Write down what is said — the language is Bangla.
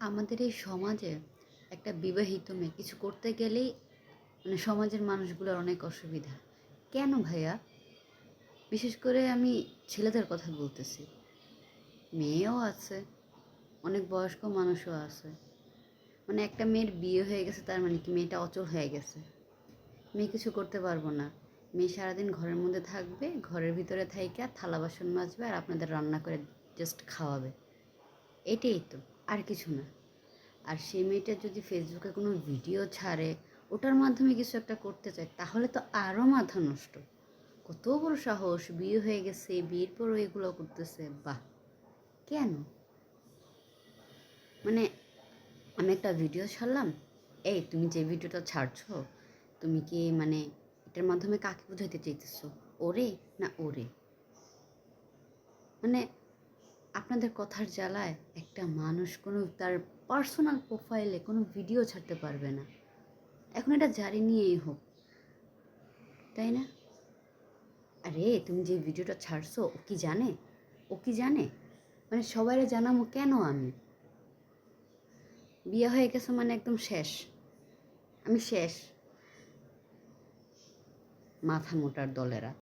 আমাদের এই সমাজে একটা বিবাহিত মেয়ে কিছু করতে গেলেই মানে সমাজের মানুষগুলোর অনেক অসুবিধা। কেন ভাইয়া? বিশেষ করে আমি ছেলেদের কথা বলতেছি। মেয়েও আছে, অনেক বয়স্ক মানুষও আছে। মানে একটা মেয়ের বিয়ে হয়ে গেছে, তার মানে কি মেয়েটা অচল হয়ে গেছে। মেয়ে কিছু করতে পারব না। মেয়ে সারাদিন ঘরের মধ্যে থাকবে, ঘরের ভিতরে থাইকা, থালা বাসন মাজবে আর আপনাদের রান্না করে জাস্ট খাওয়াবে। এটাই তো। আর কিছু না। আর সেই মেয়েটা যদি ফেসবুকে কোনো ভিডিও ছাড়ে, ওটার মাধ্যমে কিছু একটা করতে চায়, তাহলে তো আরও মাথা নষ্ট। কত বড় সাহস, বিয়ে হয়ে গেছে, বিয়ের পরও এগুলো করতেছে, বাহ! কেন? মানে আমি একটা ভিডিও ছাড়লাম। এই, তুমি যে ভিডিওটা ছাড়ছো, তুমি কি মানে এটার মাধ্যমে কাকে বোঝাইতে চাইতেছো? ওরে না ওরে? মানে আপনাদের কথার জ্বালায় একটা মানুষ কোনো তার পার্সোনাল প্রোফাইলে কোনো ভিডিও ছাড়তে পারবে না। এখন এটা জারি নিয়েই হোক, তাই না? আরে, তুমি যে ভিডিওটা ছাড়ছো, ও কি জানে? ও কি জানে? মানে সবাইরে জানাব কেন আমি? বিয়ে হয়ে গেছে মানে একদম শেষ। আমি শেষ। মাথা মোটার দলেরা।